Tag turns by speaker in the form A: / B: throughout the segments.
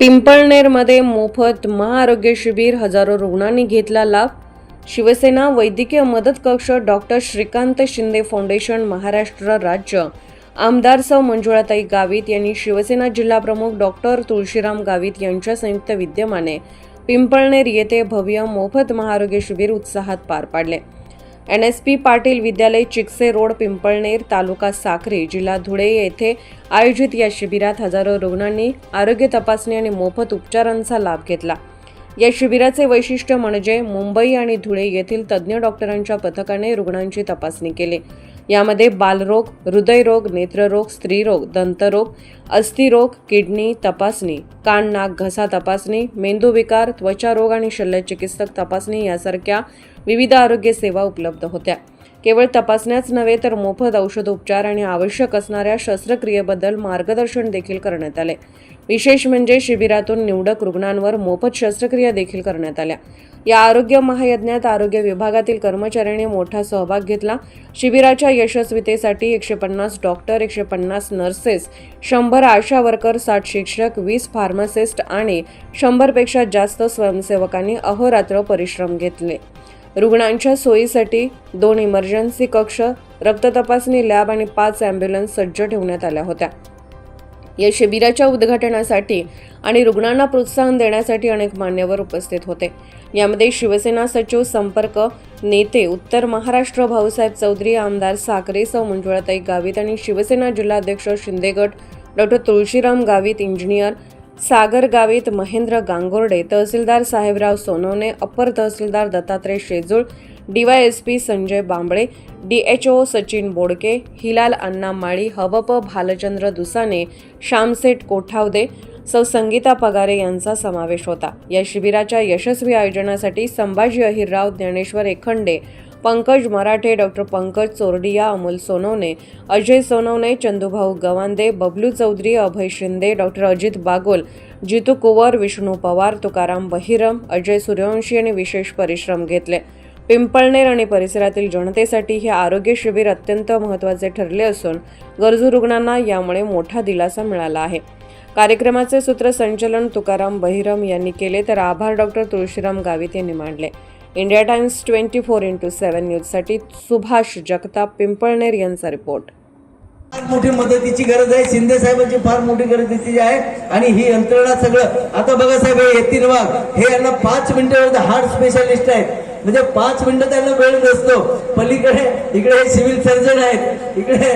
A: पिंपळनेरमध्ये मोफत महाआरोग्य शिबिर हजारो रुग्णांनी घेतला लाभ. शिवसेना वैद्यकीय मदत कक्ष डॉक्टर श्रीकांत शिंदे फाउंडेशन महाराष्ट्र राज्य. आमदार सौ मंजुळाताई गावित यांनी शिवसेना जिल्हाप्रमुख डॉक्टर तुळशीराम गावित यांच्या संयुक्त विद्यमाने पिंपळनेर येथे भव्य मोफत महाआरोग्य शिबिर उत्साहात पार पाडले. एन एस पी पाटील विद्यालय चिकसे रोड पिंपळनेर तालुका साक्री जिल्हा धुळे येथे आयोजित या शिबिरात हजारो रुग्णांनी आरोग्य तपासणी आणि मोफत उपचारांचा लाभ घेतला. या शिबिराचे वैशिष्ट्य म्हणजे मुंबई आणि धुळे येथील तज्ज्ञ डॉक्टरांच्या पथकाने रुग्णांची तपासणी केली. यामध्ये बालरोग हृदयरोग नेत्ररोग स्त्रीरोग दंतरोग अस्थिरोग किडनी तपासणी कान नाक घसा तपासणी मेंदूविकार त्वचारोग आणि शल्यचिकित्सक तपासणी यासारख्या विविध आरोग्य सेवा उपलब्ध होत्या. केवळ तपासण्याच नव्हे तर मोफत औषध उपचार आणि आवश्यक असणाऱ्या शस्त्रक्रियेबद्दल मार्गदर्शन देखील करण्यात आले. विशेष म्हणजे शिबिरातून निवडक रुग्णांवर मोफत शस्त्रक्रिया देखील करण्यात आल्या. या आरोग्य महायज्ञात आरोग्य विभागातील कर्मचाऱ्यांनी मोठा सहभाग घेतला. शिबिराच्या यशस्वीतेसाठी एकशे पन्नास डॉक्टर एकशे पन्नास नर्सेस शंभर आशा वर्कर साठ शिक्षक वीस फार्मासिस्ट आणि शंभरपेक्षा जास्त स्वयंसेवकांनी अहोरात्र परिश्रम घेतले. रुग्णांच्या सोयीसाठी दोन इमर्जन्सी कक्ष रक्त तपासणी लॅब आणि पाच ॲम्ब्युलन्स सज्ज ठेवण्यात आल्या होत्या. या शिबिराच्या उद्घाटनासाठी आणि रुग्णांना प्रोत्साहन देण्यासाठी अनेक मान्यवर उपस्थित होते. यामध्ये शिवसेना सचिव संपर्क नेते उत्तर महाराष्ट्र भाऊसाहेब चौधरी आमदार साखरे सौ मंजुळाताई गावित आणि शिवसेना जिल्हाध्यक्ष शिंदेगट डॉक्टर तुळशीराम गावित इंजिनियर सागर गावित महेंद्र गांगोर्डे तहसीलदार साहेबराव सोनवणे अप्पर तहसीलदार दत्तात्रय शेजूळ डीवायएसपी संजय बांबळे डीएचओ सचिन बोडके हिलाल अण्णा माळी हवप भालचंद्र दुसाने श्यामसेठ कोठावदे सौ संगीता पगारे यांचा समावेश होता. या शिबिराच्या यशस्वी आयोजनासाठी संभाजी अहिरराव ज्ञानेश्वर एखंडे पंकज मराठे डॉक्टर पंकज चोरडिया अमोल सोनवणे अजय सोनवणे चंदूभाऊ गवांदे बबलू चौधरी अभय शिंदे डॉक्टर अजित बागोल जितू कुवर विष्णू पवार तुकाराम बहिरम अजय सूर्यवंशी यांनी विशेष परिश्रम घेतले. पिंपळनेर आणि परिसरातील जनतेसाठी हे आरोग्य शिबिर अत्यंत महत्त्वाचे ठरले असून गरजू रुग्णांना यामुळे मोठा दिलासा मिळाला आहे. कार्यक्रमाचे सूत्रसंचलन तुकाराम बहिरम यांनी केले तर आभार डॉक्टर तुळशीराम गावित यांनी मांडले. India Times twenty four into seven न्यूजसाठी सुभाष जगताप पिंपळनेर यांचा रिपोर्ट.
B: फार मोठी मदतीची गरज आहे. शिंदे साहेबांची फार मोठी गरजेची आहे. आणि ही यंत्रणा सगळं आता बघा साहेब हे येतील वाघ. हे यांना पाच मिनिटं हार्ट स्पेशालिस्ट आहेत. म्हणजे पाच मिनिटं त्यांना वेळ नसतो. पलीकडे इकडे हे सिव्हिल सर्जन आहेत इकडे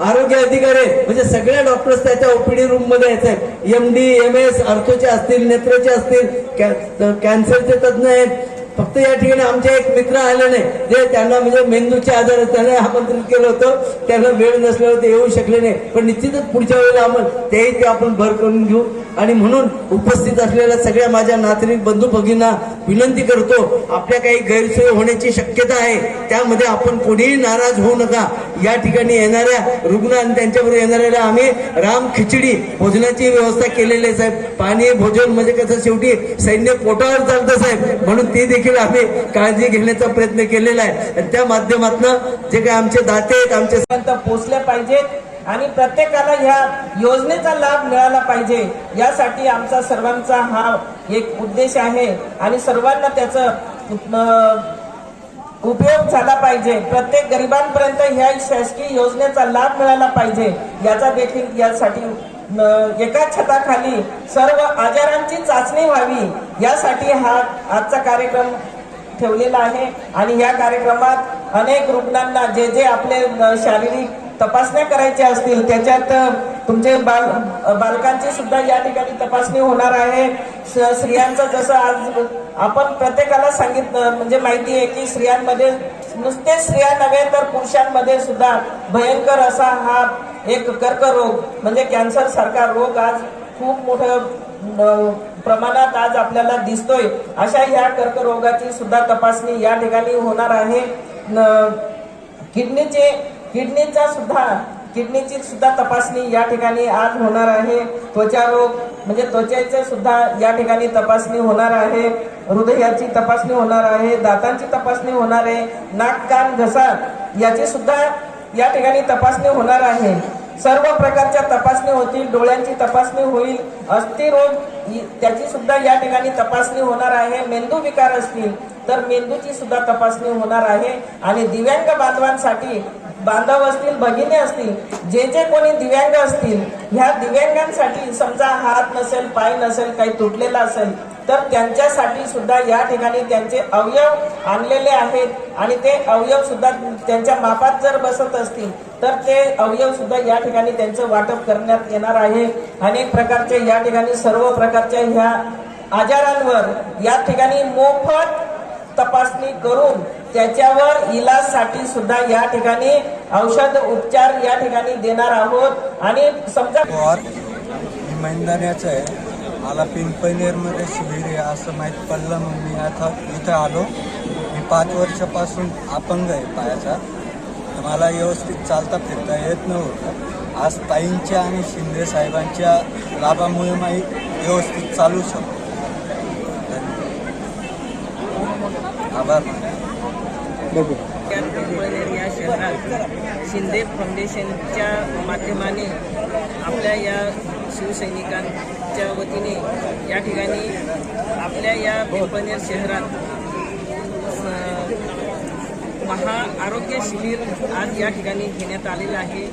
B: आरोग्य अधिकारी म्हणजे सगळ्या डॉक्टर्स त्याच्या ओपीडी रूममध्ये आहेत. एम डी एम एस अर्थोचे असतील नेत्रचे असतील कॅ- कॅन्सरचे तज्ज्ञ आहेत. फक्त या ठिकाणी आमचे एक मित्र आले नाही जे त्यांना म्हणजे मेंदूचे आजार त्यांना आमंत्रित केलं होतं. त्यांना वेळ नसल्यावर ते येऊ शकले नाही. पण निश्चितच पुढच्या वेळेला आपण तेही ते आपण भर करून घेऊ. आणि म्हणून उपस्थित असलेल्या सगळ्या माझ्या नागरिक बंधू भगिनींना विनंती करतो आपल्या काही गैरसोय होण्याची शक्यता आहे. त्यामध्ये आपण कोणीही नाराज होऊ नका. या ठिकाणी येणाऱ्या रुग्ण आणि त्यांच्याबरोबर येणाऱ्याला आम्ही राम खिचडी भोजनाची व्यवस्था केलेली आहे साहेब. पाणी भोजन म्हणजे कसं शेवटी सैन्य पोटावर चालतं साहेब. म्हणून ते देखील आम्ही काळजी घेण्याचा प्रयत्न केलेला आहे. आणि त्या माध्यमातून जे काही आमचे दाते आहेत आमचे
C: पोचले पाहिजेत आणि प्रत्येकाला ह्या योजनेचा लाभ मिळाला पाहिजे. यासाठी आमचा सर्वांचा हा एक उद्देश आहे आणि सर्वांना त्याचं उपयोग झाला पाहिजे. प्रत्येक गरिबांपर्यंत ह्या शासकीय योजनेचा लाभ मिळाला पाहिजे. याचा देखील यासाठी एका छताखाली सर्व आजारांची चाचणी व्हावी यासाठी हा आजचा कार्यक्रम ठेवलेला आहे. आणि या कार्यक्रमात अनेक रुग्णांना जे जे आपले शारीरिक तपासण्या करायच्या असतील त्याच्यात तुमचे बाल बालकांची सुद्धा या ठिकाणी तपासणी होणार आहे. स्त्रियांचं जसं आज आपण प्रत्येकाला सांगितलं म्हणजे माहिती आहे की स्त्रियांमध्ये नुसते स्त्रिया नव्हे तर पुरुषांमध्ये सुद्धा भयंकर असा हा एक कर्करोग म्हणजे कॅन्सर सारखा रोग आज खूप मोठं प्रमाणात आज आपल्याला दिसतोय. अशा या कर्करोगाची सुद्धा तपासणी या ठिकाणी होणार आहे. न- किडनीचे किडनीचा सुद्धा किडनीची सुद्धा तपासणी या ठिकाणी आज होणार आहे. त्वचा रोग म्हणजे त्वचेचे सुद्धा या ठिकाणी तपासणी होणार आहे. हृदयाची तपासणी होणार आहे. दातांची तपासणी होणार आहे. नाक कान घसा याची सुद्धा या ठिकाणी तपासणी होणार आहे. सर्व प्रकारच्या तपासणी होतील डोळ्यांची तपासणी होईल अस्थिरोग त्याची सुद्धा या ठिकाणी तपासणी होणार आहे. मेंदू विकार असतील तर मेंदूची सुद्धा तपासणी होणार आहे. आणि दिव्यांग बांधवांसाठी बांधव असतील भगिनी असतील जे जे कोणी दिव्यांग असतील ह्या दिव्यांगांसाठी समजा हात नसेल पाय नसेल काही तुटलेला असेल तर त्यांच्यासाठी सुद्धा या ठिकाणी त्यांचे अवयव आणलेले आहेत. आणि ते अवयव सुद्धा त्यांच्या मापात जर बसत असतील तर ते अवयव सुद्धा या ठिकाणी त्यांचं वाटप करण्यात येणार आहे. अनेक प्रकारचे या ठिकाणी सर्व प्रकारच्या ह्या आजारांवर या ठिकाणी मोफत तपासणी करून त्याच्यावर इलाजसाठी सुद्धा या ठिकाणी औषध उपचार या ठिकाणी देणार आहोत. आणि समजा
D: पवार आहे. मला पिंपनेरमध्ये शिबिर आहे असं माहीत पडलं मग मी आता इथं आलो. मी पाच वर्षापासून अपंग आहे पायाचा. तर मला व्यवस्थित चालता फिरता येत नव्हतं. आज ताईंच्या आणि शिंदे साहेबांच्या लाभामुळे मी व्यवस्थित चालू शकतो. आभार.
C: या शहरात शिंदे फाउंडेशनच्या माध्यमाने आपल्या या शिवसैनिकांच्या वतीने या ठिकाणी आपल्या या पिंपळनेर शहरात महा आरोग्य शिबिर आज या ठिकाणी घेण्यात आलेलं आहे.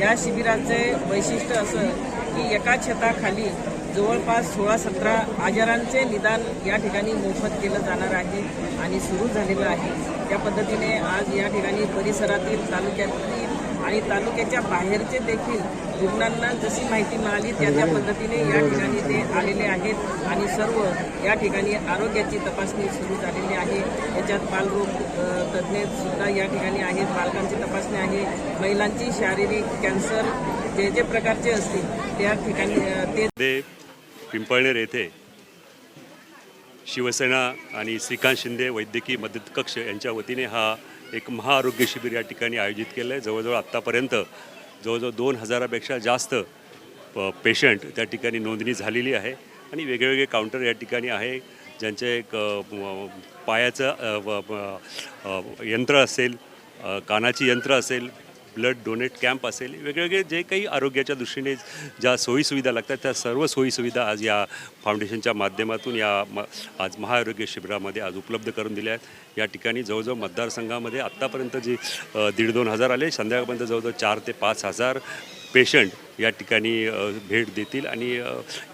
C: या शिबिराचे वैशिष्ट्य असं की एका छताखाली जवळपास सोळा सतरा आजारांचे निदान या ठिकाणी मोफत केलं जाणार आहे आणि सुरू झालेलं आहे. त्या पद्धतीने आज या ठिकाणी परिसरातील तालुक्यातील आणि तालुक्याच्या बाहेरचे देखील रुग्णांना जशी माहिती मिळाली त्या त्या पद्धतीने या ठिकाणी ते आलेले आहेत आणि सर्व या ठिकाणी आरोग्याची तपासणी सुरू झालेली आहे. याच्यात बालरोग तज्ज्ञसुद्धा सुद्धा या ठिकाणी आहेत. बालकांची तपासणी आहे. महिलांची शारीरिक कॅन्सर जे जे प्रकारचे असतील त्या ठिकाणी ते
E: पिंपळनेर येथे शिवसेना आणि श्रीकांत शिंदे वैद्यकीय मदत कक्ष यांच्या वतीने हा एक महाआरोग्य शिबिर या ठिकाणी आयोजित केलं आहे जवळजवळ आत्तापर्यंत जवळजवळ दोन हजारापेक्षा जास्त प पेशंट त्या ठिकाणी नोंदणी झालेली आहे आणि वेगवेगळे काउंटर या ठिकाणी आहे ज्यांचे एक पायाचं यंत्र असेल कानाची यंत्र असेल ब्लड डोनेट कॅम्प असेल वेगवेगळे जे काही आरोग्याच्या दृष्टीने ज्या सोयीसुविधा लागतात त्या सर्व सोयीसुविधा आज या फाउंडेशनच्या माध्यमातून या म आज महाआरोग्य शिबिरामध्ये आज उपलब्ध करून दिल्या आहेत. या ठिकाणी जवळजवळ मतदारसंघामध्ये आत्तापर्यंत जे दीड दोन हजार आले संध्याकाळपर्यंत जवळजवळ चार ते पाच हजार पेशंट या ठिकाणी भेट देतील आणि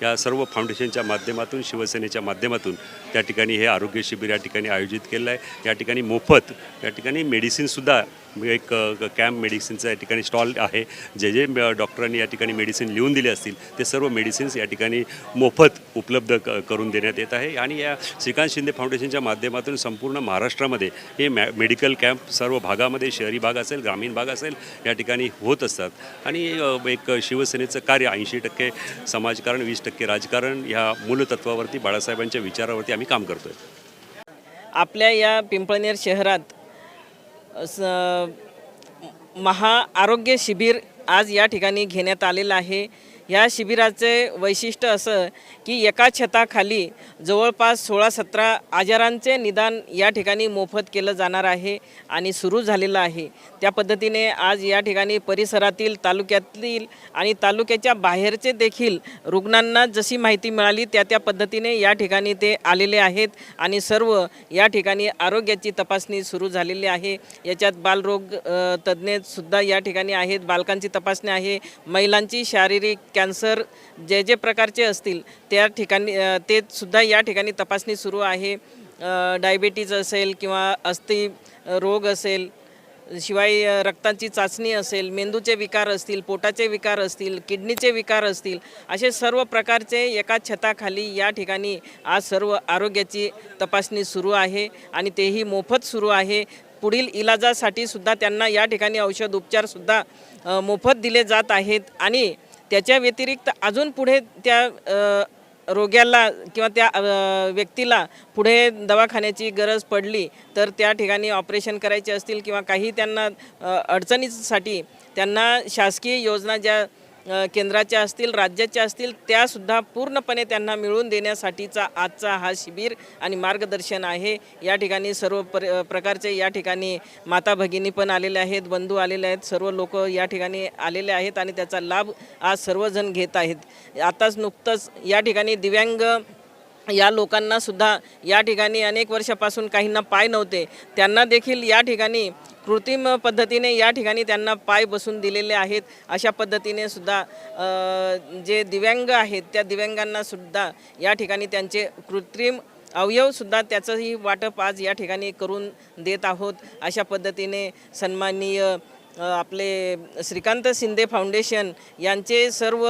E: या सर्व फाउंडेशनच्या माध्यमातून शिवसेनेच्या माध्यमातून त्या ठिकाणी हे आरोग्य शिबिर या ठिकाणी आयोजित केलं आहे. या ठिकाणी मोफत या ठिकाणी मेडिसिनसुद्धा एक कॅम्प मेडिसिनचा या ठिकाणी स्टॉल आहे. जे जे डॉक्टरांनी या ठिकाणी मेडिसिन लिहून दिले असतील ते सर्व मेडिसिन्स या ठिकाणी मोफत उपलब्ध क करून देण्यात येत आहे. आणि या श्रीकांत शिंदे फाउंडेशनच्या माध्यमातून संपूर्ण महाराष्ट्रामध्ये हे मॅ मेडिकल कॅम्प सर्व भागामध्ये शहरी भाग असेल ग्रामीण भाग असेल या ठिकाणी होत असतात. आणि एक एक शिवसेनेचं कार्य ऐंशी टक्के समाजकारण वीस टक्के राजकारण ह्या मूलतत्वावरती बाळासाहेबांच्या विचारावरती आम्ही काम करतो आहे
C: आपल्या या पिंपळनेर शहरात स महा आरोग्य शिबिर आज या ठिकाणी घेण्यात आलेलं आहे. या शिबिराचे वैशिष्ट्य असं की एका छताखाली जवळपास सोळा सतरा आजारांचे निदान या ठिकाणी मोफत केलं जाणार आहे आणि सुरू झालेलं आहे. त्या पद्धतीने आज या ठिकाणी परिसरातील तालुक्यातील आणि तालुक्याच्या बाहेरचे देखील रुग्णांना जशी माहिती मिळाली त्या त्या पद्धतीने या ठिकाणी ते आलेले आहेत आणि सर्व या ठिकाणी आरोग्याची तपासणी सुरू झालेली आहे. याच्यात बालरोग तज्ज्ञसुद्धा तज्ज्ञ सुद्धा या ठिकाणी आहेत. बालकांची तपासणी आहे. महिलांची शारीरिक कॅन्सर जे जे प्रकारचे असतील त्या ठिकाणी ते सुद्धा या ठिकाणी तपासणी सुरू आहे. डायबिटीज असेल किंवा अस्थि रोग असेल शिवाय रक्ताची चाचणी असेल मेंदूचे विकार असतील पोटाचे विकार असतील किडनीचे विकार असतील असे सर्व प्रकारचे एका छताखाली या ठिकाणी आज सर्व आरोग्याची तपासणी सुरू आहे आणि तेही मोफत सुरू आहे. पुढील इलाजासाठी सुद्धा त्यांना या ठिकाणी औषध उपचारसुद्धा मोफत दिले जात आहेत आणि त्याच्या व्यतिरिक्त अजून पुढे त्या रोग्याला किंवा त्या व्यक्तीला पुढे दवाखान्याची गरज पडली तर त्या ठिकाणी ऑपरेशन करायचे असतील किंवा काही त्यांना अडचणीसाठी त्यांना शासकीय योजना ज्या केंद्राच्या असतील राज्याच्या असतील त्यासुद्धा पूर्णपणे त्यांना मिळवून देण्यासाठीचा आजचा हा शिबिर आणि मार्गदर्शन आहे. या ठिकाणी सर्व पर प्रकारचे या ठिकाणी माता भगिनी पण आलेले आहेत बंधू आलेले आहेत सर्व लोक या ठिकाणी आलेले आहेत आणि त्याचा लाभ आज सर्वजण घेत आहेत. आताच नुकतंच या ठिकाणी दिव्यांग या लोकांना सुद्धा या ठिकाणी अनेक वर्षापासून काहींना पाय नव्हते. त्यांना देखील या ठिकाणी कृत्रिम पद्धतीने या ठिकाणी त्यांना पाय बसून दिलेले आहेत. अशा पद्धतीने सुद्धा जे दिव्यांग आहेत त्या दिव्यांगांना सुद्धा या ठिकाणी त्यांचे कृत्रिम अवयवसुद्धा त्याचंही वाटप आज या ठिकाणी करून देत आहोत. अशा पद्धतीने सन्माननीय आपले श्रीकांत शिंदे फाउंडेशन यांचे सर्व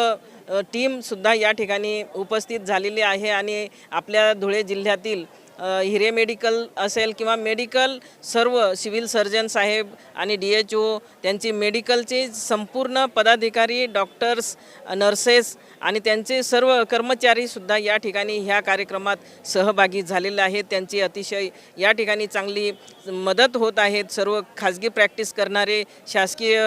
C: टीमसुद्धा या ठिकाणी उपस्थित झालेली आहे आणि आपल्या धुळे जिल्ह्यातील हिरे मेडिकल असेल किंवा मेडिकल सर्व सिव्हिल सर्जन साहेब आणि डी एच ओ त्यांची मेडिकलचे संपूर्ण पदाधिकारी डॉक्टर्स नर्सेस आणि त्यांचे सर्व कर्मचारीसुद्धा या ठिकाणी ह्या कार्यक्रमात सहभागी झालेले आहेत. त्यांची अतिशय या ठिकाणी चांगली मदत होत आहेत सर्व खाजगी प्रॅक्टिस करणारे शासकीय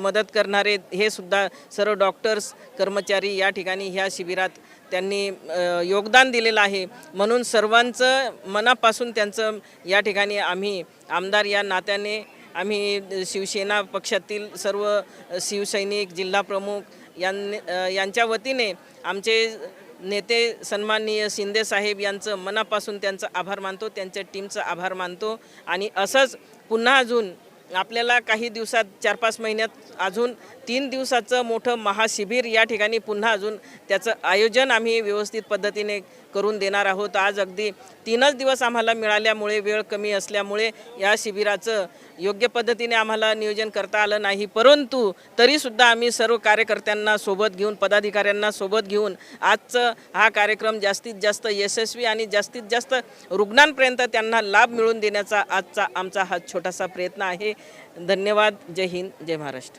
C: मदत करणारे हे सुद्धा सर्व डॉक्टर्स कर्मचारी या ठिकाणी ह्या शिबिरात त्यांनी योगदान दिलेलं आहे. म्हणून सर्वांचं मनापासून त्यांचं या ठिकाणी आम्ही आमदार या नात्याने आम्ही शिवसेना पक्षातील सर्व शिवसैनिक जिल्हाप्रमुख यां यांच्या वतीने आमचे नेते सन्माननीय शिंदे साहेब यांचं मनापासून त्यांचं आभार मानतो त्यांच्या टीमचं आभार मानतो. आणि असंच पुन्हा अजून आपल्याला काही दिवसात चार पाच महिन्यात अजून तीन दिवसाचं मोठं महाशिबिर या ठिकाणी पुन्हा अजून त्याचं आयोजन आम्ही व्यवस्थित पद्धतीने करून देणार आहोत. आज अगदी तीनच दिवस आम्हाला मिळाल्यामुळे वेळ कमी असल्यामुळे या शिबिराचं योग्य पद्धतीने आम्हाला नियोजन करता आलं नाही. परंतु तरीसुद्धा आम्ही सर्व कार्यकर्त्यांना सोबत घेऊन पदाधिकाऱ्यांना सोबत घेऊन आजचं हा कार्यक्रम जास्तीत जास्त यशस्वी आणि जास्तीत जास्त रुग्णांपर्यंत त्यांना लाभ मिळवून देण्याचा आजचा आमचा हा छोटासा प्रयत्न आहे. धन्यवाद. जय हिंद. जय महाराष्ट्र.